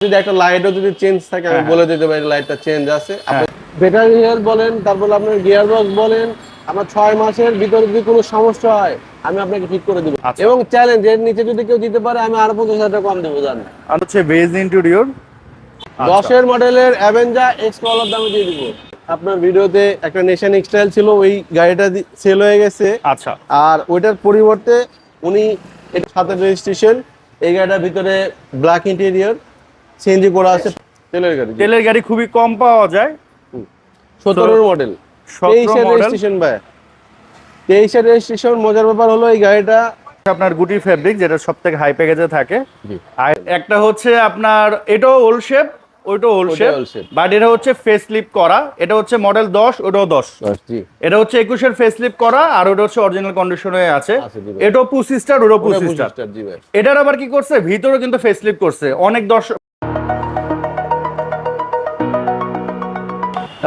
যদি একটা লাইটও যদি চেঞ্জ থাকে আমি হ্যাঁ, বলে দিতে পারি লাইটটা চেঞ্জ আছে। ব্যাটারি হেলথ বলেন তারপর আপনার গিয়ার বক্স বলেন আমার ছয় মাসের ভিতরে যদি কোনো সমস্যা হয় আমি আপনাকে ঠিক করে দিব। আচ্ছা। এবং চ্যালেঞ্জ এর নিচে যদি কেউ দিতে পারে আমি আরও পঞ্চাশ হাজার কম দেবো জান আর হচ্ছে বেজ ইন্টেরিয়র দশের মডেলের অ্যাভেঞ্জা এক্স কলার দামে দিয়ে দিব। আপনার ভিডিওতে একটা নেশন স্টাইল ছিল ওই গাড়িটা সেল হয়ে গেছে। আচ্ছা। আর ওইটার পরিবর্তে উনি সাথে রেজিস্ট্রেশন এই গাড়িটার ভিতরে ব্ল্যাক ইন্টেরিয়র সিএনজি করা আছে। তেলের গাড়ি তেলের গাড়ি খুবই কম পাওয়া যায়। সতেরোর মডেল তেইশের মডেল রেজিস্ট্রেশন ভাই। তেইশের রেজিস্ট্রেশন মজার ব্যাপার হলো এই গাড়িটা আপনার গুটি ফেব্রিক যেটা সব থেকে হাই প্যাকেজে থাকে। জি। আর একটা হচ্ছে আপনার এটাও ওল শেপ ওইটাও ওল ওইটাও শেপ বাট এটা হচ্ছে ফেস লিপ করা। এটা হচ্ছে মডেল দশ ওটাও দশ। জি। এটা হচ্ছে একুশের ফেস লিপ করা আর ওটা হচ্ছে অরিজিনাল কন্ডিশনে আছে। আছে, এটাও পুসি স্টার ওটাও ওটা পুসি স্টার স্টার, জি ভাই। এটার আবার কি করছে? ভিতরে কিন্তু ফেস লিপ করছে। অনেক দর্শক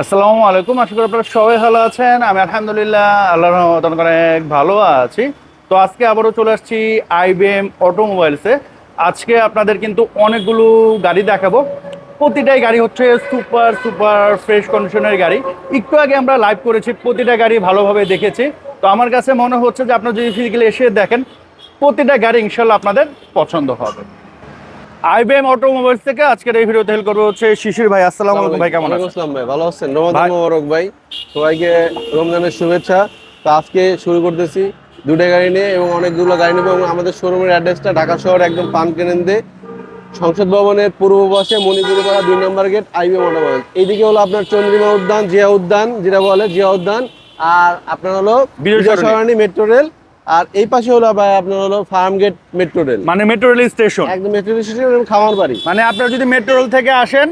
আসসালামু আলাইকুম, আশা করি আপনারা সবাই ভালো আছেন। আমি আলহামদুলিল্লাহ আল্লাহর রহমত, অনেক ভালো আছি। তো আজকে আবারও চলে আসছি আইবিএম অটোমোবাইলসে। আজকে আপনাদের কিন্তু অনেকগুলো গাড়ি দেখাবো। প্রতিটাই গাড়ি হচ্ছে সুপার সুপার, ফ্রেশ কন্ডিশনের গাড়ি। একটু আগে আমরা লাইভ করেছি, প্রতিটা গাড়ি ভালোভাবে দেখেছি। তো আমার কাছে মনে হচ্ছে যে আপনারা যদি ফিজিক্যালি এসে দেখেন, প্রতিটা গাড়ি ইনশাল্লাহ আপনাদের পছন্দ হবে। আইবিএম অটোমোবাইলস থেকে আজকের এই ভিডিওতে হেল্প করব হচ্ছে শিশির ভাই। আসসালামু আলাইকুম ভাই কেমন আছেন? আসসালাম ভাই ভালো আছেন? রমজান মোবারক ভাই সবাইকে রমজানের শুভেচ্ছা। তো আজকে শুরু করতেছি দুটো গাড়ি নিয়ে এবং অনেকগুলো গাড়ি নেব এবং আমাদের শোরুমের অ্যাড্রেসটা ঢাকা শহর একদম পান কেনেন্দে সংসদ ভবনের পূর্ব পাশে মণিপুরি পাড়া দুই নম্বর গেট আইবিএম মোটরবাইল এইদিকে হলো আপনার চন্দ্রিমা উদ্যান জিয়া উদ্যান যেটা বলে জিয়া উদ্যান আর আপনার হলো বিজয়। সরণি মেট্রো রেল আর এই পাশে হলো ভাই আপনার হলো ফার্ম গেট মেট্রো রেল। মানে মেট্রো রেল স্টেশন। একদম মেট্রো রেল স্টেশন খামার বাড়ি। মানে আপনারা যদি মেট্রো রেল থেকে আসেন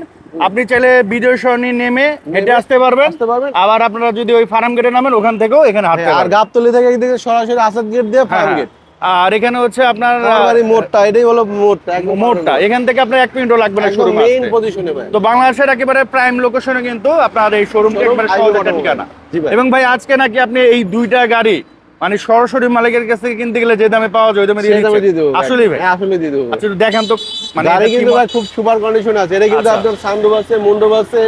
আপনি চাইলে বিজয় সরণি নেমে হেঁটে আসতে পারবেন। আসতে পারবেন। আবার আপনারা যদি ওই ফার্ম গেটে নামেন ওখান থেকেও এখানে হাঁটতে হ্যাঁ, আর গাবতলি থেকে এদিকে সরাসরি আসাদ গেট দিয়ে হ্যাঁ, ফার্ম হ্যাঁ। গেট। আর এখানে হচ্ছে আপনার মোড়টা এটাই হলো মোড়টা মোড়টা। এখান থেকে আপনার এক মিনিটও লাগবে না শোরুম মেইন পজিশনে ভাই। তো বাংলাদেশের একেবারে প্রাইম লোকেশনে কিন্তু আপনার এই শোরুমটা একবারে সহজ একটা ঠিকানা। এবং ভাই আজকে নাকি আপনি এই দুইটা গাড়ি মানে সরাসরি মালিকের কাছ থেকে কিনতে গেলে যে দামে পাওয়া যায় ওই দামে দিয়ে দেবো দিচ্ছেন। ভাই। হ্যাঁ, আসলে দিয়ে দেবো আচ্ছা দেখেন তো মানে গাড়ি কিন্তু ভাই খুব সুপার কন্ডিশন আছে। এটা কিন্তু আচ্ছা। আপনার সানরুফ আছে মুন্ডব আছে।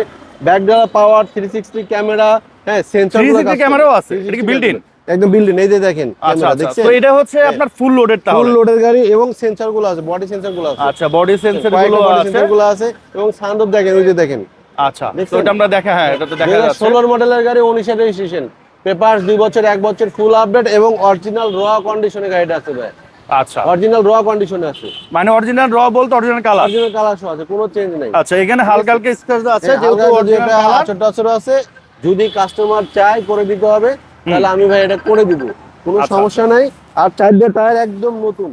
ব্যাকডালা পাওয়ার 360 ক্যামেরা হ্যাঁ সেন্সর 360 ক্যামেরাও আছে? এটা কি built-in? একদম বিল্ডিং এই যে দেখেন আচ্ছা ক্যামেরা আচ্ছা। দেখছেন? তো এটা হচ্ছে আপনার ফুল লোডেড ফুল তাহলে লোডের গাড়ি এবং সেন্সরগুলো আছে বডি সেন্সরগুলো আছে। আচ্ছা বডি সেন্সরগুলো আছে। সেন্সরগুলো আছে এবং সানরুফ দেখেন ওই যে দেখেন। আচ্ছা তো এটা আমরা দেখা হ্যাঁ এটা তো দেখা যাচ্ছে। ষোলোর মডেলের গাড়ি উনিশের রেজিস্ট্রেশন পেপার দুই বছর এক বছর ফুল আপডেট এবং অরিজিনাল র কন্ডিশনে গাড়িটা আছে ভাই। আচ্ছা। অরিজিনাল র কন্ডিশনে আছে। মানে অরিজিনাল র বলতে অরিজিনাল কালার অরিজিনাল কালার সহ আছে কোনো চেঞ্জ নাই। আচ্ছা এখানে হালকা হালকা স্ক্র্যাচ আছে হ্যাঁ, যেহেতু অরিজিনাল কালার আচর টাচর আছে যদি কাস্টমার চায় করে দিতে হবে। তাহলে আমি ভাই এটা করে দিব কোনো আচ্ছা, সমস্যা নাই। আর চারটে টায়ার একদম নতুন।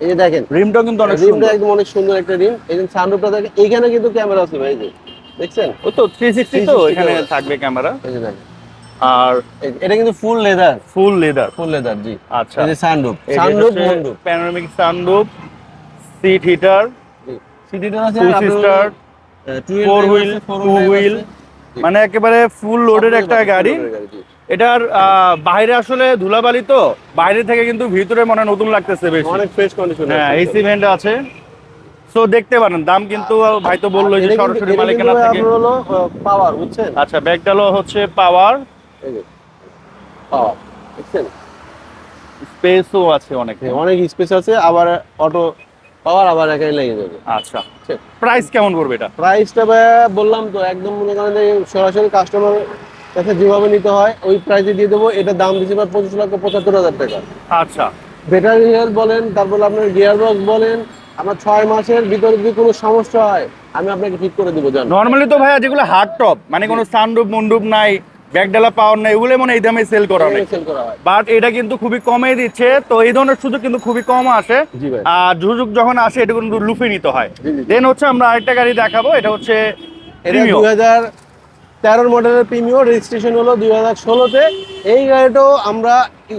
এই যে দেখেন রিমটাও কিন্তু অনেক রিমটা একদম অনেক সুন্দর একটা রিম। এই যে সানরুফটা দেখেন এইখানে কিন্তু ক্যামেরা আছে ভাই দেখছেন? ও তো 360 তো এখানে থাকবে ক্যামেরা এই যে দেখেন। আর এটা কিন্তু full leather full leather full leather জি। আচ্ছা। এই যে সানরুফ সানরুফ মুন্ডুপ প্যানোরামিক সানরুফ সিট হিটার সিটিটা আছে two sister four wheel two wheel মানে একেবারে ফুল লোডের একটা গাড়ি। এটার বাইরে আসলে ধুলাবালি তো বাইরে থেকে কিন্তু ভিতরে মনে নতুন লাগতেছে বেশি। অনেক ফ্রেশ কন্ডিশন হ্যাঁ এই সিমেন্ট আছে। সো দেখতে পারেন দাম কিন্তু ভাই তো বলল যে সরাসরি মালিকানা থেকে। পাওয়ার বুঝছেন? আচ্ছা হচ্ছে পাওয়ার এই যে পাওয়ার স্পেসও আছে অনেক হ্যাঁ, অনেক স্পেস আছে আবার অটো পাওয়ার আবার একাই লেগে যাবে। আচ্ছা। প্রাইস কেমন করবে এটা? প্রাইসটা বললাম তো একদম মনে করেন যে সরাসরি কাস্টমার কাছে যেভাবে নিতে হয় ওই প্রাইসে দিয়ে দেবো। এটা দাম দিচ্ছি ভাই পঁচিশ লক্ষ পঁচাত্তর হাজার টাকা। আচ্ছা। ব্যাটারি হেলথ বলেন তারপর আপনার গিয়ার বক্স বলেন আমার ছয় মাসের ভিতরে যদি কোনো সমস্যা হয় আমি আপনাকে ঠিক করে দিব জানো। নর্মালি তো ভাইয়া যেগুলো হার্ড টপ মানে কোনো সানরুপ মন্ডুপ নাই ব্যাগডালা পাওয়ার নাই এগুলো মানে এই দামে সেল করা হয়। বাট এটা কিন্তু খুবই কমে দিচ্ছে তো এই ধরনের সুযোগ কিন্তু খুবই কম আসে। আর সুযোগ যখন আসে এটা কিন্তু লুফে নিতে হয়। দেন হচ্ছে আমরা আরেকটা গাড়ি দেখাবো এটা হচ্ছে দুই হাজার তেরোর মডেলের প্রিমিয়র রেজিস্ট্রেশন হলো দুই হাজার ষোলোতে। এই গাড়িটাও আমরা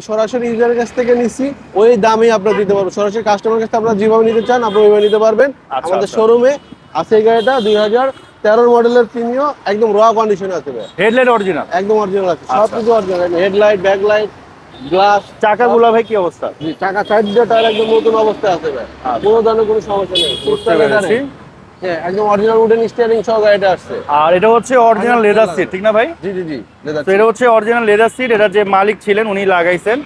সরাসরি ইউজারের কাছ থেকে নিচ্ছি ওই দামে আপনারা দিতে পারবেন। সরাসরি কাস্টমার কাছ থেকে আপনারা যেভাবে নিতে চান আপনারা ওইভাবে নিতে পারবেন। আচ্ছা, আমাদের আচ্ছা। শোরুমে আছে এই গাড়িটা দুই হাজার তেরোর মডেলের প্রিমিয়র একদম র কন্ডিশনে আছে হেডলাইট অরিজিনাল একদম অরিজিনাল আছে সব। কিছু অরিজিনাল হেডলাইট ব্যাকলাইট গ্লাস চাকাগুলো ভাই কি অবস্থা? টাকা চার দিয়ে টায়ার একদম নতুন অবস্থায় আছে ভাই। আচ্ছা। কোনো ধরনের কোনো সমস্যা নেই। একদম অরিজিনাল উডেন স্টিয়ারিং সহ গাড়িটা আসছে। আর এটা হচ্ছে অরিজিনাল লেদার সিট ঠিক না ভাই? জি জি জি তো এটা হচ্ছে অরিজিনাল লেদার সিট এটা যে মালিক ছিলেন উনি লাগাইছেন।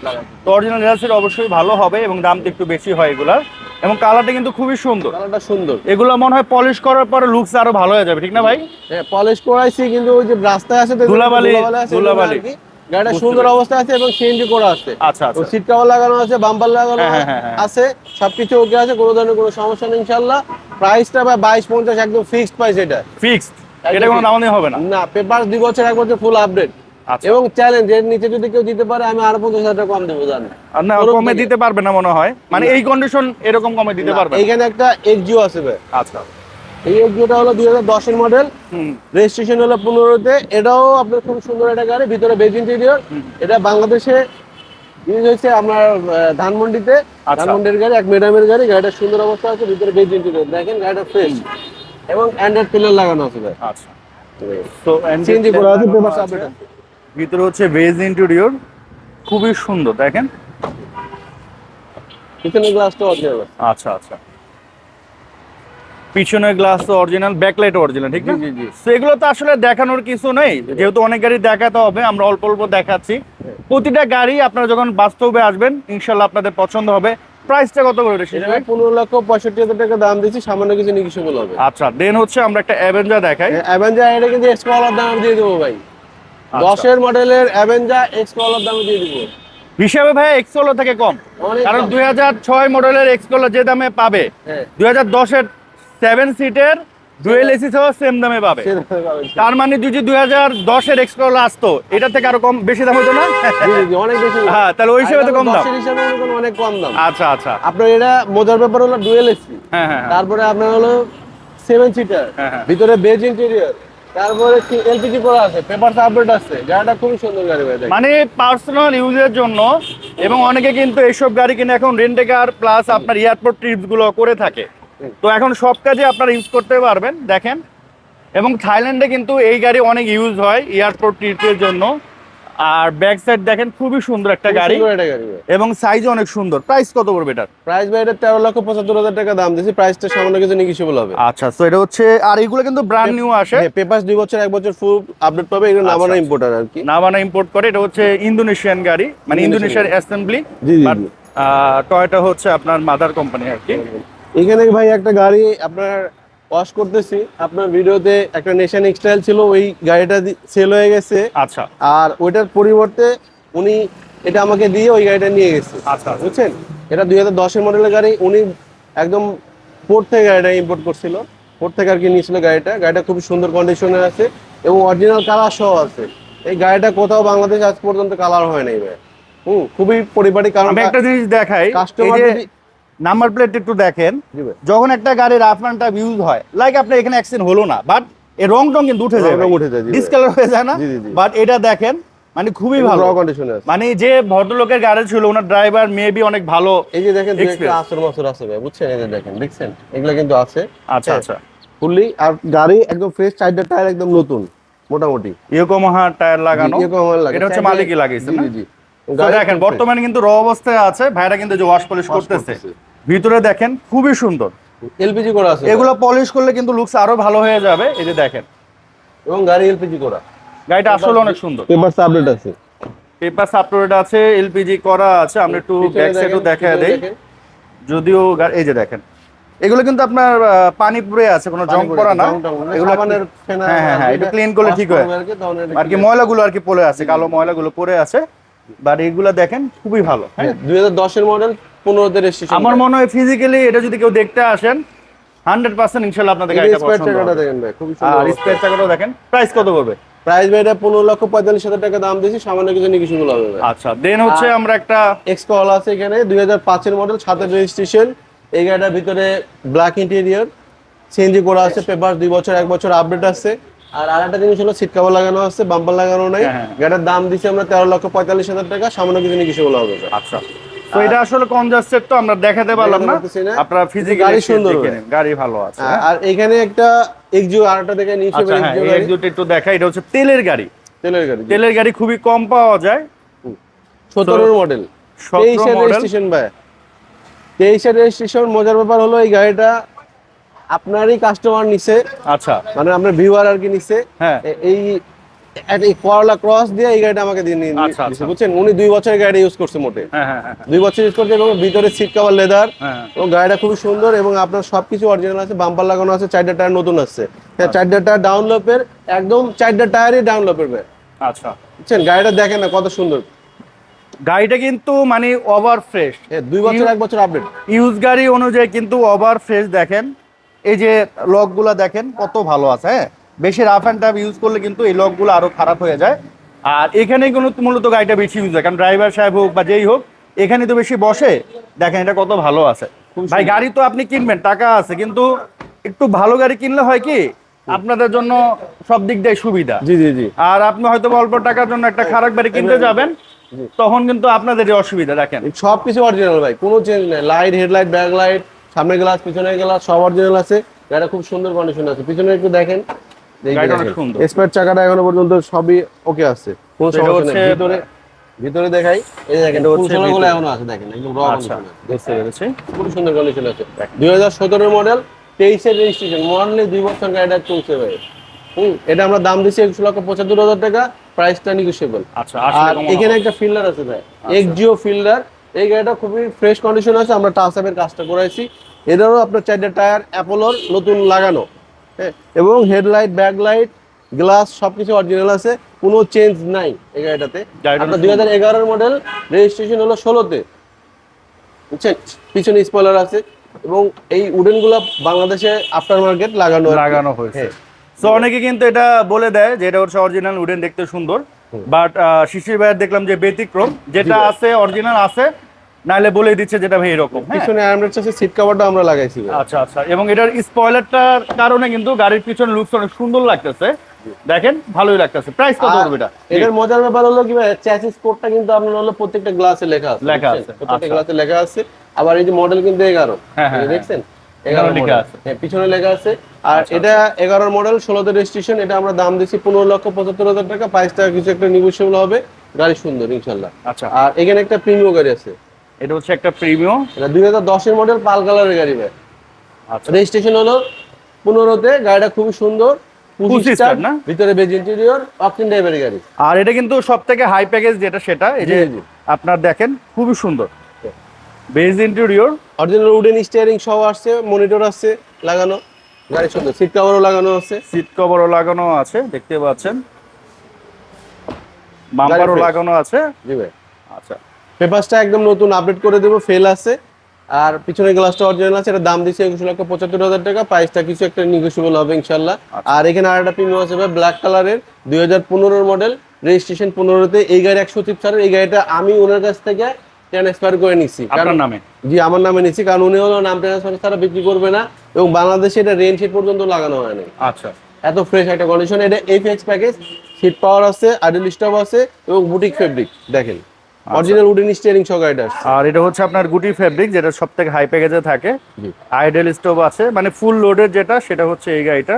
তো অরিজিনাল লেদার সিট অবশ্যই ভালো হবে এবং দামটা একটু বেশি হয় এগুলার। এবং কালারটা কিন্তু খুবই সুন্দর। কালারটা সুন্দর। এগুলো মনে হয় পলিশ করার পরে লুকস আরও ভালো হয়ে যাবে ঠিক না ভাই? হ্যাঁ পলিশ করাইছি কিন্তু ওই যে রাস্তায় আছে ধুলাবালি, ধুলাবালি। গাড়িটা সুন্দর অবস্থা আছে এবং সিএনজি করা আছে। আচ্ছা আচ্ছা। সিট কভার লাগানো আছে বাম্পার লাগানো হ্যাঁ, হ্যাঁ, হ্যাঁ। আছে সবকিছু ওকে আছে কোনো ধরনের কোনো সমস্যা নেই প্রাইসটা বাইশ পঞ্চাশ একদম ফিক্সড প্রাইস এটা। ফিক্সড এটা কোনো দামানি হবে না? না পেপার দুই বছর এক বছর ফুল আপডেট আচ্ছা। এবং চ্যালেঞ্জ এর নিচে যদি কেউ দিতে পারে আমি আরও পঞ্চাশ হাজার টাকা কম দেবো জানেন। না কমে দিতে পারবে না মনে হয়। মানে এই কন্ডিশন এরকম কমে দিতে পারবে এখানে একটা এক্সজিও আছে ভাই। আচ্ছা। এই এক্সজিওটা হলো দুই হাজার দশের মডেল রেজিস্ট্রেশন হলো পনেরোতে। এটাও আপনার খুব সুন্দর একটা গাড়ি ভিতরে বেজ ইন্টেরিয়র এটা বাংলাদেশে ইউজ হয়েছে আপনার ধানমন্ডিতে। আচ্ছা। ধানমন্ডির গাড়ি এক ম্যাডামের গাড়ি। গাড়িটা সুন্দর অবস্থা আছে ভিতরে বেজ ইন্টেরিয়র দেখেন গাড়িটা ফ্রেশ এবং অ্যান্ড্রয়েড পিলার লাগানো আছে আচ্ছা। তো সিএনজি করা আছে পেপার আপডেট ভিতরে হচ্ছে বেজ ইন্টেরিয়র খুবই সুন্দর দেখেন। পিছনের গ্লাসটা অরিজিনাল। আচ্ছা আচ্ছা। পিছনের গ্লাস তো অরিজিনাল ব্যাকলাইট অরিজিনাল ঠিক জি, জি। তো আসলে দেখানোর কিছু নেই। যেহেতু অনেক গাড়ি দেখাতে হবে আমরা অল্প অল্প দেখাচ্ছি। প্রতিটা গাড়ি আপনারা যখন বাস্তবে আসবেন ইনশাল্লাহ আপনাদের পছন্দ হবে। প্রাইসটা কত করে রেখেছি পনেরো লক্ষ পঁয়ষট্টি হাজার টাকা দাম দিচ্ছি সামান্য কিছু নিকিশবল হবে। আচ্ছা দেন হচ্ছে আমরা একটা অ্যাভেঞ্জার দেখাই। অ্যাভেঞ্জার এটা কিন্তু এক্স কলার দাম দিয়ে দেবো ভাই। দশের মডেলের অ্যাভেঞ্জার এক্স কলার দামে দিয়ে দিব। হিসাবে ভাই এক্সকোলো থেকে কম। কারণ দুই হাজার ছয় মডেলের এক্সকোলো যে দামে পাবে হ্যাঁ। দুই হাজার দশের সেভেন সিটের ডুয়েল এসি সহ সেম দামে পাবে। তার মানে যদি দুই হাজার দশের এক্সকোলো আসতো এটা থেকে আরও কম বেশি দাম হতো না? অনেক বেশি। হ্যাঁ তাহলে ওই হিসেবে তো কম দাম। হিসাবে অনেক কম দাম। আচ্ছা আচ্ছা। আপনার এটা মজার ব্যাপার হলো ডুয়েল এসি হ্যাঁ হ্যাঁ হ্যাঁ। তারপরে আপনার হলো সেভেন সিটার হ্যাঁ, হ্যাঁ। ভিতরে বেজ ইন্টেরিয়র তারপরে এলপিজি করা আছে পেপার আপডেট আছে। গাড়িটা খুবই সুন্দর গাড়ি ভাই মানে পার্সোনাল ইউজের জন্য এবং অনেকে কিন্তু এইসব গাড়ি কিনে এখন রেন্টে কার প্লাস আপনার এয়ারপোর্ট ট্রিপসগুলো করে থাকে। তো এখন সব কাজে আপনারা ইউজ করতে পারবেন দেখেন। এবং থাইল্যান্ডে কিন্তু এই গাড়ি অনেক ইউজ হয় এয়ারপোর্ট ট্রিপের জন্য। আর ব্যাক সাইড দেখেন খুবই সুন্দর একটা গাড়ি। এবং সাইজ অনেক সুন্দর। প্রাইস কত পড়বে এটার? প্রাইস ভাই এটা তেরো লক্ষ পঁচাত্তর হাজার টাকা দাম দিয়েছি। প্রাইসটা সামান্য কিছু নিকিশবল হবে। আচ্ছা তো এটা হচ্ছে আর এগুলো কিন্তু ব্র্যান্ড নিউ আসে। পেপার দুই বছর এক বছর ফুল আপডেট পাবে। এগুলো নামানো আচ্ছা। ইম্পোর্টার আর কি। নাভানা ইম্পোর্ট করে এটা হচ্ছে ইন্দোনেশিয়ান গাড়ি। মানে ইন্দোনেশিয়ার অ্যাসেম্বলি জি, জি, জি। টয়টা হচ্ছে আপনার মাদার কোম্পানি আর কি। এখানে ভাই একটা গাড়ি আপনার ওয়াশ করতেছি। আপনার ভিডিওতে একটা নেশন এক্সটাইল ছিল ওই গাড়িটা সেল হয়ে গেছে। আচ্ছা। আর ওইটার পরিবর্তে উনি এটা আমাকে দিয়ে ওই গাড়িটা নিয়ে গেছে। আচ্ছা। বুঝছেন? এটা দুই হাজার দশের মডেলের গাড়ি উনি একদম পোর্ট থেকে গাড়িটা ইম্পোর্ট করছিল। পোর্ট থেকে আর কি নিয়েছিল গাড়িটা। গাড়িটা খুব সুন্দর কন্ডিশনে আছে এবং অরিজিনাল কালার সহ আছে। এই গাড়িটা কোথাও বাংলাদেশ আজ পর্যন্ত কালার হয় নাই ভাই। হুম খুবই পরিপাটি কারণ একটা জিনিস দেখাই। কাস্টমার নাম্বার প্লেট একটু দেখেন। যখন একটা গাড়ির অ্যান্ড ইউজ হয় লাইক আপনার এখানে অ্যাক্সিডেন্ট হলো না বাট এই রং টং কিন্তু উঠে যায় উঠে যায়, ডিসকালার হয়ে যায় না। বাট এটা দেখেন মানে খুবই ভালো। কন্ডিশনে আছে। মানে যে ভদ্রলোকের গাড়ি ছিল ওনার ড্রাইভার মেবি অনেক ভালো এই যে দেখেন একটা আসর মাসর আছে ভাই বুঝছেন? এই যে দেখেন দেখছেন? এগুলো কিন্তু আছে। আচ্ছা হ্যাঁ। আচ্ছা। ফুললি আর গাড়ি একদম ফ্রেশ চারটা টায়ার একদম নতুন মোটামুটি। ইয়োকোমাহা টায়ার লাগানো। এরকম আমার এটা হচ্ছে মালিকই লাগিয়েছে জি, না? জি। দেখেন বর্তমানে কিন্তু র অবস্থায় আছে ভাইরা কিন্তু যে ওয়াশ পলিশ করতেছে। ভিতরে দেখেন খুবই সুন্দর। এলপিজি করা আছে। এগুলো পলিশ করলে কিন্তু লুকস আরও ভালো হয়ে যাবে। এই যে দেখেন। এবং গাড়ি এলপিজি করা। গাড়িটা আসলে অনেক সুন্দর। পেপার আপডেট আছে। পেপার আপলোড আছে এলপিজি করা আছে। আমরা একটু ব্যাক সাইডও দেখেন, দেখা দেই। যদিও এই যে দেখেন। এগুলো কিন্তু আপনার পানি পুড়ে আছে কোনো জং পড়া না। জং টং না, এগুলো হ্যাঁ হ্যাঁ হ্যাঁ এটা ক্লিন করলে ঠিক হয়। আর কি, ময়লাগুলো আর কি পড়ে আছে কালো ময়লাগুলো পড়ে আছে। বাট এগুলো দেখেন খুবই ভালো। হ্যাঁ হবে। 2010 এর মডেল 15 তে আমার মনে হয় ফিজিক্যালি এটা যদি কেউ দেখতে আসেন হান্ড্রেড পার্সেন্ট ইনশাল্লাহ আপনাদের গাড়িটা পছন্দ হবে। দেখেন ভাই খুবই আর সুন্দর চাকাটাও দেখেন প্রাইস কত করবে প্রাইস ভাই এটা 15 লক্ষ 45 হাজার টাকা দাম দিয়েছি সামান্য কিছু নিয়ে কিছু হবে আচ্ছা দেন হচ্ছে আমরা একটা আছে এখানে 2005 এর মডেল সাতের রেজিস্ট্রেশন এই গাড়িটার ভিতরে ব্ল্যাক ইন্টেরিয়র সিএনজি করা আছে পেপার দুই বছর এক বছর আপডেট আছে। আর আরেকটা জিনিস হলো সিট কভার লাগানো আছে বাম্পার লাগানো নাই। হ্যাঁ, হ্যাঁ। দাম দিছি আমরা তেরো লক্ষ পঁয়তাল্লিশ হাজার টাকা সামান্য কিছু নিয়ে কিছু হবে আচ্ছা। তো এটা আসলে কনজাস্টেড তো আমরা দেখাতে পারলাম না। আপনারা ফিজিক্যালি গাড়ি সুন্দর গাড়ি ভালো আছে আর- আর এখানে একটা এক্সিও আরেকটা দেখে হ্যাঁ একজুট একটু দেখা এটা হচ্ছে তেলের গাড়ি। তেলের গাড়ি তেলের গাড়ি খুবই কম পাওয়া যায়। সতেরোর মডেল 17 তেইশের model। রেজিস্ট্রেশন ভাই। তেইশের রেজিস্ট্রেশন মজার ব্যাপার হলো এই গাড়িটা আপনারই কাস্টমার নিছে। আচ্ছা। মানে আপনার ভিউয়ার আর কি নিছে। হ্যাঁ। এই করলা ক্রস দিয়ে এই গাড়িটা আমাকে দিয়ে নিয়ে আচ্ছা, আচ্ছা। বুঝছেন? উনি দুই বছরের গাড়ি ইউজ করছে মোটে। হ্যাঁ হ্যাঁ হ্যাঁ। দুই বছর ইউজ করছে এবং ভিতরে সিট কভার লেদার এবং গাড়িটা খুবই সুন্দর এবং আপনার সবকিছু অরিজিনাল আছে বাম্পার লাগানো আছে চারটা টায়ার নতুন আছে হ্যাঁ চারটা টায়ার ডাউনলোপের একদম চারটা টায়ারই ডাউনলোপের ভাই আচ্ছা। বুঝছেন? গাড়িটা দেখেন না কত সুন্দর। গাড়িটা কিন্তু মানে ওভার ফ্রেশ দুই বছর এক বছর আপডেট ইউজ গাড়ি অনুযায়ী কিন্তু ওভার ফ্রেশ দেখেন। এই যে লকগুলো দেখেন কত ভালো আছে হ্যাঁ? বেশি রাফ অ্যান্ড টাফ ইউজ করলে কিন্তু এই লকগুলো আরও খারাপ হয়ে যায়। আর এখানেই কিন্তু মূলত গাড়িটা বেশি ইউজ হয় কারণ ড্রাইভার সাহেব হোক বা যেই হোক এখানে তো বেশি বসে। দেখেন এটা কত ভালো আছে। ভাই গাড়ি তো আপনি কিনবেন টাকা আছে কিন্তু একটু ভালো গাড়ি কিনলে হয় কি আপনাদের জন্য সব দিক দিয়ে সুবিধা। জি জি জি। আর আপনি হয়তো অল্প টাকার জন্য একটা খারাপ গাড়ি কিনতে যাবেন তখন কিন্তু আপনাদের অসুবিধা দেখেন। সব কিছু অরিজিনাল ভাই কোনো চেঞ্জ নেই। লাইট হেডলাইট ব্যাক লাইট সামনের গ্লাস পিছনের গ্লাস সব অরিজিনাল আছে। গাড়িটা খুব সুন্দর কন্ডিশন আছে। পিছনে একটু দেখেন। স্পেয়ার চাকাটা এখনও পর্যন্ত সবই ওকে আছে। কোনো সমস্যা নেই। ভিতরে ভিতরে দেখাই। এই দেখেন এটা হচ্ছে ফুলসোলাগুলো ভিতরে। এখনও আছে দেখেন একদম র আচ্ছা বুঝতে পেরেছি। খুব সুন্দর কন্ডিশন আছে দুই হাজার সতেরো মডেল তেইশের রেজিস্ট্রেশন মডেলে দুই বছর গাড়িটা চলছে ভাই। হুম এটা আমরা দাম দিচ্ছি একশো লক্ষ পঁচাত্তর হাজার টাকা প্রাইসটা নিগোসিয়েবল আচ্ছা আর এখানে একটা ফিল্ডার আছে ভাই এক্সজিও ফিল্ডার এই গাড়িটা খুবই ফ্রেশ কন্ডিশন আছে আমরা টাচ আপের কাজটা করাইছি। এটারও আপনার চারটে টায়ার অ্যাপোলোর নতুন লাগানো। এবং হেডলাইট ব্যাকলাইট গ্লাস সবকিছু অরিজিনাল আছে। কোনো চেঞ্জ নাই এই গাড়িটাতে। গাড়িটা আপনার দুই হাজার এগারোর মডেল রেজিস্ট্রেশন হলো ষোলোতে। বুঝছেন? পিছনে স্পয়লার আছে। এবং এই উডেনগুলা বাংলাদেশে আফটার মার্কেট লাগানো লাগানো হয়েছে। হ্যাঁ। তো অনেকে কিন্তু এটা বলে দেয় যে এটা হচ্ছে অরিজিনাল উডেন দেখতে সুন্দর। বাট শিশির ভাইয়ের দেখলাম যে ব্যতিক্রম। যেটা আছে অরিজিনাল আছে। নাহলে বলে দিচ্ছে যেটা ভাই এরকম হ্যাঁ। পিছনে আর্মরেড আছে সিট কভারটা আমরা লাগাইছি আচ্ছা আচ্ছা। এবং এটার স্পয়লারটার কারণে কিন্তু গাড়ির পিছনে লুকস অনেক সুন্দর লাগতেছে। দেখেন ভালোই লাগতেছে। প্রাইস কত পড়বে এটা? এটার মজার ব্যাপার হলো কি ভাই চ্যাসিস কোডটা কিন্তু আপনার হলো প্রত্যেকটা গ্লাসে লেখা আছে লেখা আছে, প্রত্যেকটা আচ্ছা। গ্লাসে লেখা আছে। আবার এই যে মডেল কিন্তু এগারো হ্যাঁ, হ্যাঁ, দেখছেন? এগারো এগারো লেখা লেখা আছে। আছে পিছনে লেখা আছে। আর এটা এগারোর মডেল ষোলোতে রেজিস্ট্রেশন এটা আমরা দাম দিচ্ছি পনেরো লক্ষ পঁচাত্তর হাজার টাকা। প্রাইস টাকা কিছু একটা নিগোসিয়েবল হবে। গাড়ি সুন্দর ইনশাল্লাহ। আচ্ছা। আর এখানে একটা প্রিমিয়াম গাড়ি আছে। এটা হচ্ছে একটা প্রিমিয়াম। এটা দুই হাজার দশের মডেল পাল কালারের গাড়ি ভাই। আচ্ছা। রেজিস্ট্রেশন হলো পনেরোতে গাড়িটা খুবই সুন্দর না? ভিতরে বেজ ইন্টেরিয়র অকটেন ড্রাইভারের গাড়ি। আর এটা কিন্তু সব থেকে হাই প্যাকেজ যেটা সেটা এই যে। আপনার দেখেন খুবই সুন্দর। Beige interior original wooden steering সহ আসছে মনিটর আছে লাগানো। গাড়ি সুন্দর। সিট কভারও লাগানো আছে। সিট কভারও লাগানো আছে দেখতে পাচ্ছেন। বাম্পারও। লাগানো আছে। জি ভাই। আচ্ছা। পেপারসটা একদম নতুন আপডেট করে দেবো ফেল আছে। আর পিছনের গ্লাসটা অরিজিনাল আছে এটা দাম দিচ্ছে একুশ লক্ষ পঁচাত্তর হাজার টাকা প্রাইসটা কিছু একটা নিগোসিয়েবল হবে ইনশাল্লাহ আর এখানে আর একটা প্রিমিয়াম আছে ব্ল্যাক কালারের দুই হাজার পনেরোর মডেল রেজিস্ট্রেশন পনেরোতে। এই গাড়ি একশো চিপসারের এই গাড়িটা আমি ওনার কাছ থেকে ট্রান্সফার করে নিচ্ছি আপনার নামে? জি আমার নামে নিচ্ছি কারণ উনি হলো নাম ট্রান্সফার ছাড়া বিক্রি করবে না এবং বাংলাদেশে এটা রেন শিট পর্যন্ত লাগানো হয় না আচ্ছা। এত ফ্রেশ একটা কন্ডিশন এটা এফএক্স প্যাকেজ সিট পাওয়ার আছে আইডল স্টপ আছে এবং বুটিক ফেব্রিক দেখেন। অরিজিনাল উডেন স্টিয়ারিং সহ গাইডার আর এটা হচ্ছে আপনার গুটি ফেব্রিক যেটা সবথেকে হাই প্যাকেজে থাকে। আইডেল স্টোভ আছে। মানে ফুল লোডের যেটা সেটা হচ্ছে এই গাড়িটা।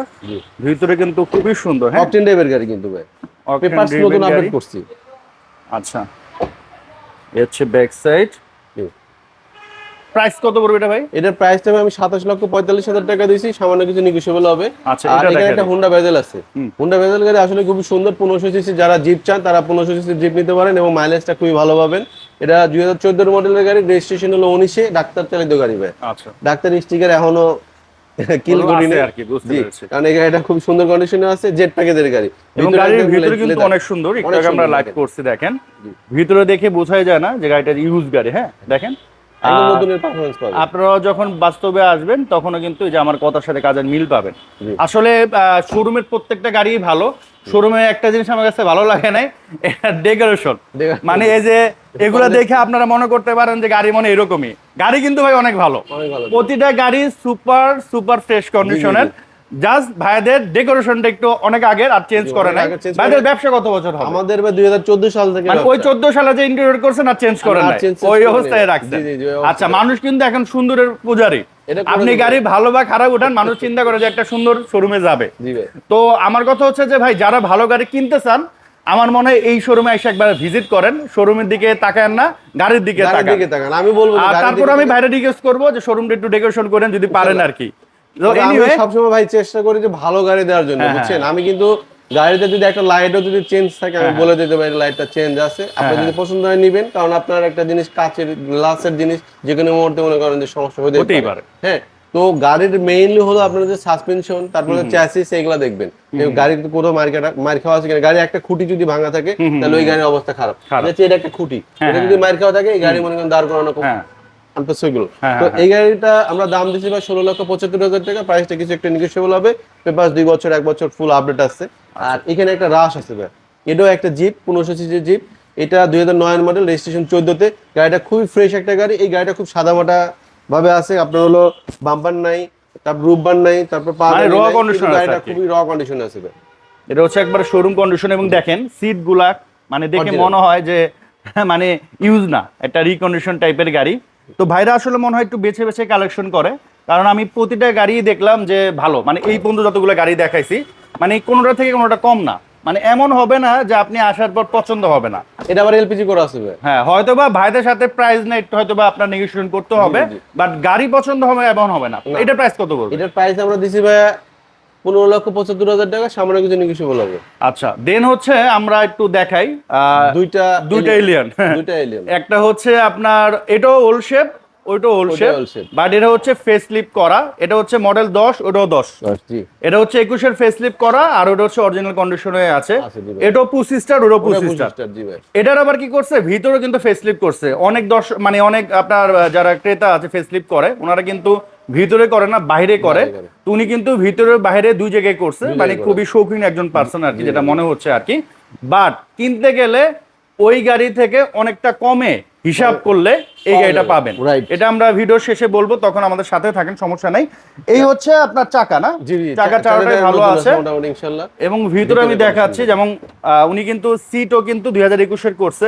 ভিতরে কিন্তু খুবই সুন্দর হ্যাঁ? অকটেন ড্রাইভের গাড়ি কিন্তু ভাই। পেপারস নতুন। আপডেট করছি। আচ্ছা। হচ্ছে ব্যাক সাইড। প্রাইস কত পড়বে এটা ভাই? এটার প্রাইসটা আমি সাতাশ লক্ষ পঁয়তাল্লিশ হাজার টাকা দিয়েছি সামান্য কিছু নিগোসিয়েবল হবে। আচ্ছা, আর এটা এখানে একটা। হুন্ডা ভেজেল আছে। হুন্ডা ভেজেল গাড়ি আসলে খুবই সুন্দর পনেরোশো সিসি যারা জিপ চান তারা পনেরোশো সিসি জিপ নিতে পারেন এবং মাইলেজটা খুবই ভালো পাবেন। এটা দুই হাজার চোদ্দোর মডেলের গাড়ি রেজিস্ট্রেশন হলো উনিশে ডাক্তার চালিত গাড়ি ভাই। আচ্ছা। ডাক্তার স্টিকার এখনও কিল আর কি, বুঝতে পেরেছি। কারণ এই গাড়িটা খুব সুন্দর কন্ডিশনে আছে জেট প্যাকেজের গাড়ি। এবং গাড়ির ভিতরে কিন্তু অনেক সুন্দর একটু আমরা লাইভ দেখেন। করছি দেখেন। ভিতরে দেখে বোঝাই যায় না যে গাড়িটা ইউজ গাড়ি হ্যাঁ দেখেন। আপনারা যখন বাস্তবে আসবেন তখনও কিন্তু এই যে আমার কথার সাথে কাজের মিল পাবেন। আসলে শোরুমের প্রত্যেকটা গাড়ি ভালো। শোরুমে একটা জিনিস আমার কাছে ভালো লাগে নাই ডেকোরেশন মানে এই যে এগুলো দেখে আপনারা মনে করতে পারেন যে গাড়ি মনে এরকমই। গাড়ি কিন্তু ভাই অনেক ভালো। প্রতিটা গাড়ি সুপার সুপার ফ্রেশ কন্ডিশনের জাস্ট ভাইদের ডেকোরেশনটা একটু অনেক আগের আর চেঞ্জ করে নাই। ভাইদের ব্যবসা কত বছর হবে? আমাদের দুই হাজার চোদ্দ সাল থেকে মানে ওই ব্যবসা। চোদ্দ সালে যে ইন্টেরিয়র করছেন আর চেঞ্জ করেন নাই। ওই অবস্থায় রাখছেন। আচ্ছা মানুষ কিন্তু এখন সুন্দরের পূজারি। আপনি গাড়ি ভালো বা খারাপ উঠান মানুষ চিন্তা করে যে একটা সুন্দর শোরুমে যাবে। তো আমার কথা হচ্ছে যে ভাই যারা ভালো গাড়ি কিনতে চান আমার মনে হয় এই শোরুমে এসে একবার ভিজিট করেন। শোরুমের দিকে তাকান না গাড়ির দিকে তাকান। আমি বলব আর তারপর আমি। বাইরে রিকোয়েস্ট করব যে শোরুমটা একটু ডেকোরেশন করেন যদি পারেন আর কি। আমি সবসময় ভাই চেষ্টা করি যে ভালো গাড়ি দেওয়ার জন্য হ্যাঁ, বুঝছেন? আমি কিন্তু গাড়িতে যদি একটা লাইটও যদি চেঞ্জ থাকে আমি হ্যাঁ, বলে দিতে পারি লাইটটা চেঞ্জ আছে। আপনি যদি পছন্দ হয় নিবেন। কারণ আপনার একটা জিনিস কাচের গ্লাসের জিনিস যে কোনো মুহূর্তে মনে করেন যে সমস্যা হতে হতেই পারে। হ্যাঁ তো গাড়ির মেইনলি হলো আপনার যে সাসপেনশন তারপরে চ্যাসিস এগুলা দেখবেন। গাড়ির কোথাও মার কাটা মার খাওয়া আছে কিনা? গাড়ি একটা খুঁটি যদি ভাঙা থাকে তাহলে ওই গাড়ির অবস্থা খারাপ। এটা একটা খুঁটি। হ্যাঁ, এটা যদি মার খাওয়া থাকে এই গাড়ি মনে করেন দাঁড় করানো খুব হ্যাঁ হ্যাঁ, তো হ্যাঁ, এই গাড়িটা আমরা দাম দিচ্ছি ভাই ষোলো লক্ষ পঁচাত্তর হাজার টাকা। প্রাইসটা কিছু একটা নিগোসিয়েবল হবে। পেপার দুই বছর এক বছর ফুল আপডেট আসছে আর এখানে একটা রাশ আছে ভাই। এটাও একটা জিপ পনেরোশো সিসির জিপ এটা দুই হাজার নয় মডেল রেজিস্ট্রেশন চোদ্দতে। গাড়িটা খুবই ফ্রেশ একটা গাড়ি। এই গাড়িটা খুব সাদামাটা ভাবে আছে। আপনার হলো বাম্পার নাই তারপর রূপবার নাই তারপর পা মানে আছে গাড়িটা খুবই র কন্ডিশন আছে ভাই। এটা হচ্ছে একবার শোরুম কন্ডিশন এবং দেখেন সিটগুলা মানে দেখে মনে হয় যে মানে ইউজ না। একটা রিকন্ডিশন টাইপের গাড়ি। তো ভাইরা আসলে মনে হয় একটু বেছে বেছে কালেকশন করে। কারণ আমি প্রতিটা গাড়ি দেখলাম যে ভালো। মানে এই পর্যন্ত যতগুলো গাড়ি দেখাইছি মানে কোনোটা থেকে কোনোটা কম না। মানে এমন হবে না যে আপনি আসার পর পছন্দ হবে না। এটা আবার এলপিজি করা আসবে হ্যাঁ হয়তো বা ভাইদের সাথে প্রাইস না একটু হয়তো বা আপনার নেগোসিয়েশন করতে হবে বাট গাড়ি পছন্দ হবে এমন হবে না। এটা প্রাইস কত করবে এটার প্রাইস আমরা দিছি ভাই পনেরো লক্ষ পঁচাত্তর হাজার টাকা সামান্য কিছু নিগোসিয়েবল হবে আচ্ছা দেন হচ্ছে আমরা একটু দেখাই দুইটা দুইটা এলিয়ান দুইটা এলিয়ন একটা হচ্ছে আপনার এটাও ওল শেপ ওইটাও ওল শেপ বাট এটা হচ্ছে ফেস লিপ করা এটা হচ্ছে মডেল দশ ওটাও দশ। জি। এটা হচ্ছে একুশের ফেস লিপ করা আর ওটা হচ্ছে অরিজিনাল কন্ডিশনে আছে। আছে, এটাও পুসি স্টার ওটাও ওটা পুসি স্টার এটার আবার কি করছে? ভিতরে কিন্তু ফেস লিপ করছে। অনেক দশ মানে অনেক আপনার যারা ক্রেতা আছে ফেস লিপ করে ওনারা কিন্তু ভিতরে করে না বাইরে করে। তো উনি কিন্তু ভিতরে বাইরে দুই জায়গায় করছে মানে খুবই শৌখিন একজন পার্সন আর কি যেটা মনে হচ্ছে আর কি। বাট কিনতে গেলে ওই গাড়ি থেকে অনেকটা কমে হিসাব করলে এই গাড়িটা পাবেন। এটা আমরা ভিডিও শেষে বলব তখন আমাদের সাথে থাকেন সমস্যা নাই। এই হচ্ছে আপনার চাকা না? চাকা চাকাটাই চাকাটা ভালো আছে। এবং ভিতরে আমি দেখাচ্ছি যেমন উনি কিন্তু সিটও কিন্তু দুই হাজার একুশের করছে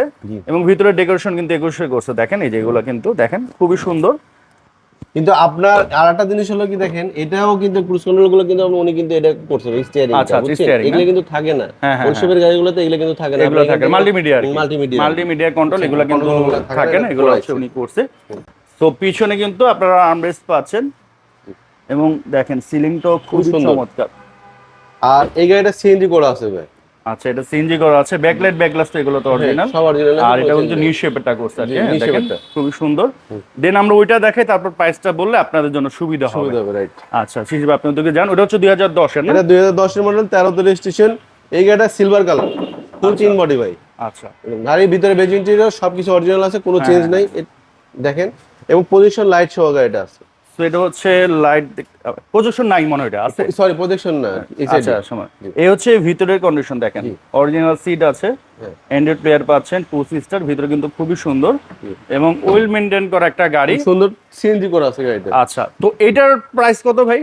এবং ভিতরে ডেকোরেশন কিন্তু একুশের করছে। দেখেন এই যেগুলো কিন্তু দেখেন খুবই সুন্দর। কিন্তু আপনার আর একটা জিনিস হলো কি দেখেন এটাও কিন্তু ক্রুজ কন্ট্রোলগুলো কিন্তু উনি কিন্তু এটা করছে স্টিয়ারিং আচ্ছা, আচ্ছা, steering, এগুলো কিন্তু থাকে না। হ্যাঁ, হ্যাঁ, ওইসবের গাড়িগুলোতে এগুলো কিন্তু থাকে না। এগুলো থাকে মাল্টিমিডিয়া মাল্টিমিডিয়া মাল্টিমিডিয়া কন্ট্রোল এগুলো কিন্তু থাকে না এগুলো হচ্ছে উনি করছে। তো পিছনে কিন্তু আপনারা আর্মরেস্ট পাচ্ছেন এবং দেখেন সিলিংটাও খুব খুব সুন্দর। চমৎকার। আর এই গাড়িটা সিএনজি করা আছে ভাই। আচ্ছা এটা সিএনজি করা আছে ব্যাকলাইট ব্যাকলাস তো এগুলো তো অরিজিনাল সব অরিজিনাল আর এটা কিন্তু নিউ শেপেরটা করছে আর কি, হ্যাঁ, দেখেন খুবই সুন্দর। দেন আমরা ওইটা দেখাই তারপর প্রাইসটা বললে আপনাদের জন্য সুবিধা হবে। সুবিধা হবে রাইট আচ্ছা শিশির আপনি ওদিকে যান ওটা হচ্ছে দুই হাজার দশের না? এটা দুই হাজার দশের মডেল তেরোতে রেজিস্ট্রেশন এই গাড়িটা সিলভার কালার ফুল চিন বডি ভাই। আচ্ছা। গাড়ির ভিতরে বেজ ইন্টেরিয়র সবকিছু অরিজিনাল আছে কোনো চেঞ্জ হ্যাঁ। নাই। দেখেন এবং পজিশন লাইট সহ গাড়িটা আছে। তো এটা হচ্ছে লাইট প্রজেকশন নাই মনে হয় এটা আছে? সরি প্রজেকশন না আচ্ছা সময়। এই হচ্ছে ভিতরের কন্ডিশন দেখেন। অরিজিনাল সিট আছে হ্যাঁ। অ্যান্ড্রয়েড প্লেয়ার পাচ্ছেন টু সিস্টার ভিতরে কিন্তু খুবই সুন্দর। এবং ওয়েল মেনটেন করা একটা গাড়ি। সুন্দর সিএনজি করা আছে গাড়িটা আচ্ছা তো এটার প্রাইস কত ভাই?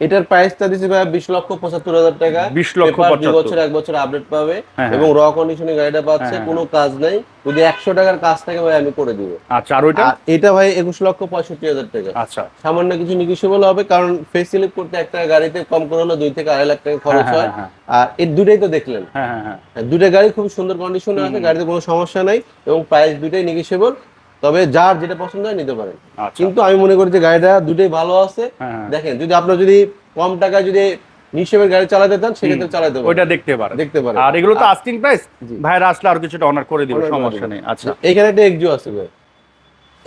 এটার প্রাইসটা দিচ্ছে ভাই বিশ লক্ষ পঁচাত্তর হাজার টাকা। 20 লক্ষ দুই 75 বছর এক বছর আপডেট পাবে হ্যাঁ, এবং র কন্ডিশনে গাড়িটা পাচ্ছে হ্যাঁ, কোনো কাজ নাই। যদি একশো টাকার কাজ থাকে ভাই আমি করে দিব। আচ্ছা আর ওইটা? এটা ভাই একুশ লক্ষ পঁয়ষট্টি হাজার টাকা। আচ্ছা। সামান্য কিছু নিগোসিয়েবল হবে কারণ ফেস স্লিপ করতে একটা গাড়িতে কম করে হলো দুই থেকে আড়াই লাখ টাকা খরচ হ্যাঁ, হয় হ্যাঁ, আর এই দুটাই তো দেখলেন। হ্যাঁ হ্যাঁ হ্যাঁ। হ্যাঁ, দুটা গাড়ি খুব সুন্দর কন্ডিশনে আছে গাড়িতে কোনো সমস্যা নাই এবং প্রাইস দুটাই নিগোসিয়েবল তবে যার যেটা পছন্দ হয় নিতে পারেন। আচ্ছা। কিন্তু আমি মনে করি যে গাড়িটা দুটোই ভালো আছে। হ্যাঁ, হ্যাঁ। দেখেন যদি আপনার যদি কম টাকায় যদি নিঃসেবের গাড়ি চালাতে চান সেক্ষেত্রে চালাতে পারেন। ওইটা দেখতে পারেন। দেখতে পারেন। আর এগুলো তো আস্কিং প্রাইস ভাইরা আসলে আর কিছুটা অনার করে দিবে সমস্যা নেই। আচ্ছা। এখানে একটা এক্সিও আছে ভাই।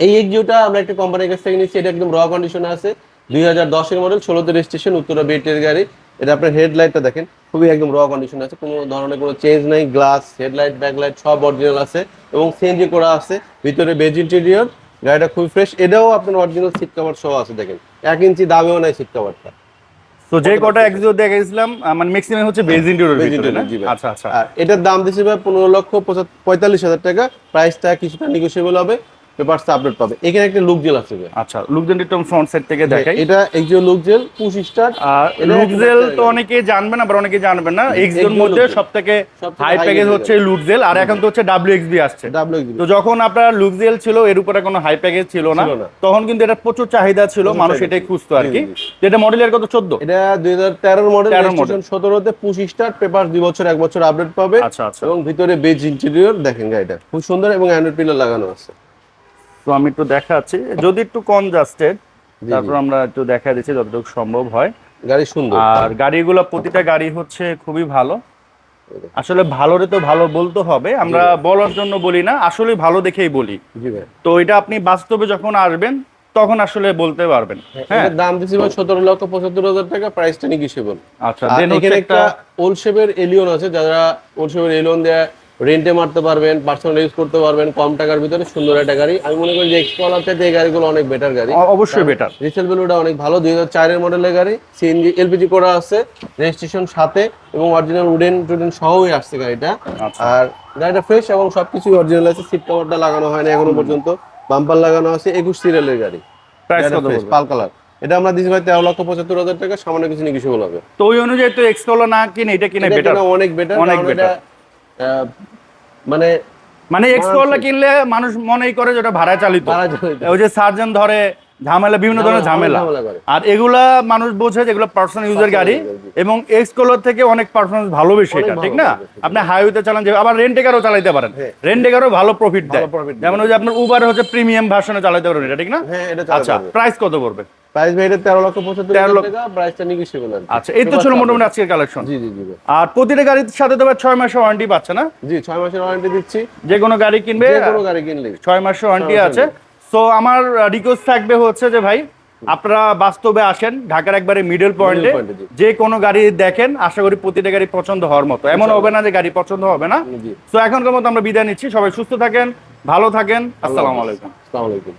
এই এক্সিওটা আমরা একটা কোম্পানির কাছ থেকে নিচ্ছি। এটা একদম র কন্ডিশনে আছে। দুই হাজার দশের মডেল ষোলোতে রেজিস্ট্রেশন উত্তরা বেটের গাড়ি। এটা আপনার হেডলাইটটা দেখেন খুবই একদম র কন্ডিশন আছে কোনো ধরনের কোনো চেঞ্জ নাই গ্লাস হেডলাইট ব্যাকলাইট সব অরিজিনাল আছে এবং সিএনজি করা আছে ভিতরে বেজ ইন্টেরিয়র গাড়িটা খুবই ফ্রেশ এটাও আপনার অরিজিনাল সিট কভার সহ আছে দেখেন। এক ইঞ্চি দামেও নাই সিট কভারটা তো যে কটা এক্সিও দেখাইছিলাম আহ, মানে ম্যাক্সিমাম হচ্ছে বেজ ইন্টেরিয়র ভিতরে আচ্ছা আচ্ছা। আর এটার দাম দিচ্ছে ভাই পনেরো লক্ষ পঁচাত- পঁয়তাল্লিশ হাজার টাকা। প্রাইসটা কিছুটা নিগোসিয়েবল হবে। পেপারসটা আপডেট পাবে। এখানে একটা লুক জেল আছে আচ্ছা লুকজেন একটু ফ্রন্ট সাইড থেকে দেখাই। এটা Axio Luxel push start আর এটা লুকজেল তো অনেকে জানবেন আবার অনেকে জানবেন না। এক্সজোর মধ্যে সবথেকে হাই প্যাকেজ। হচ্ছে লুকজেল আর এখন তো হচ্ছে ডাব্লিউ এক্সবি আসছে। ডাব্লিউ তো যখন আপনার লুকজেল ছিল এর উপরে কোনো হাই প্যাকেজ ছিল না। তখন কিন্তু এটা প্রচুর চাহিদা ছিল মানুষ এটাই খুঁজতো আর কি। জি, যেটা মডেলের কত? চোদ্দ। এটা দুই হাজার তেরোর মডেল 13 রেজিস্ট্রেশন সতেরোতে পুশ স্টার পেপার দুই বছর এক বছর আপডেট পাবে। আচ্ছা আচ্ছা। এবং ভিতরে বেজ ইন্টেরিয়র দেখেন গাড়িটা খুব সুন্দর এবং অ্যান্ড্রয়েড পিলার লাগানো আছে। তো আমি একটু দেখাচ্ছি। যদি একটু কনজাস্টেড। তারপর আমরা একটু দেখা দিচ্ছি যতটুকু সম্ভব হয়। গাড়ি সুন্দর। আর গাড়িগুলো প্রতিটা গাড়ি হচ্ছে খুবই ভালো। আসলে ভালোরে তো ভালো বলতে হবে। আমরা বলার জন্য বলি না আসলে ভালো দেখেই বলি। তো এটা আপনি বাস্তবে যখন আসবেন তখন আসলে বলতে পারবেন। হ্যাঁ দাম দিচ্ছি ভাই সতেরো লক্ষ পঁচাত্তর হাজার টাকা প্রাইসটা নিগিসেবল আচ্ছা দেন এখানে একটা শেপের এলিয়ন আছে যারা ওল্ড শেপের এলিয়ন দিয়ে রেন্টে মারতে পারবেন পার্সোনাল ইউজ করতে পারবেন কম টাকার ভিতরে সুন্দর একটা গাড়ি। আমি মনে করি যে এক্সপ্লোরার থেকে এই গাড়িগুলো অনেক বেটার গাড়ি। অবশ্যই বেটার রিসেল ভ্যালুটা অনেক ভালো দুই হাজার চারের মডেলের গাড়ি সিএনজি এলপিজি করা আছে রেজিস্ট্রেশন সাথে এবং অরিজিনাল উডেন টুডেন সহই আসছে গাড়িটা। আচ্ছা। আর গাড়িটা ফ্রেশ এবং সবকিছু অরিজিনাল আছে সিট কভারটা লাগানো হয় না এখনও পর্যন্ত বাম্পার লাগানো আছে একুশ সিরিয়ালের গাড়ি? পাল কালার এটা আমরা দিচ্ছি ভাই তেরো লক্ষ পঁচাত্তর হাজার টাকা সামান্য কিছু নিগিসেবল হবে। তো ওই অনুযায়ী তো এক্সকলো না কিনে এটা কিনে বেটার অনেক বেটার অনেক বেটার মানে মানে এক্সকলো কিনলে মানুষ মনেই করে যে ওটা ভাড়া চালিত। ওই যে সার্জন ধরে ঝামেলা বিভিন্ন ধরনের ঝামেলা। আর এগুলা মানুষ বোঝে যেগুলো পার্সোনাল ইউজার গাড়ি। এবং এক্সকলোর থেকে অনেক পারফরমেন্স ভালো বেশি এটা ঠিক না? আপনি হাইওয়েতে চালান যে আবার রেন্টেকারও চালাতে পারেন। হ্যাঁ। রেন্টেকারও ভালো প্রফিট দেয়। যেমন ওই যে আপনার উবারে হচ্ছে প্রিমিয়াম ভার্সনে চালাতে পারেন এটা ঠিক না? হ্যাঁ আচ্ছা প্রাইস কত পড়বে? প্রাইস ভাই এটা লক্ষ পঁচাত্তর 13 হাজার লক্ষ- টাকা প্রাইসটা নিগিসেবল আর আচ্ছা এই তো ছিল মোটামুটি আজকের কালেকশন জি জি জি আর প্রতিটা গাড়ির সাথে তো মাসের ওয়ারেন্টি পাচ্ছে না? জি ছয় মাসের ওয়ারেন্টি দিচ্ছি। যে কোনো গাড়ি কিনবে যে কোনো গাড়ি কিনলে। ছয় মাসের ওয়ারেন্টি আছে। সো আমার রিকোয়েস্ট থাকবে হচ্ছে যে ভাই আপনারা বাস্তবে আসেন ঢাকার একবারে মিডল পয়েন্টে যে কোনো গাড়ি দেখেন আশা করি প্রতিটা গাড়ি পছন্দ হওয়ার মতো। এমন হবে না যে গাড়ি পছন্দ হবে না। জি। সো এখনকার মতো আমরা বিদায় নিচ্ছি। সবাই সুস্থ থাকেন ভালো থাকেন। আসসালামু আলাইকুম। আসসালামু আলাইকুম।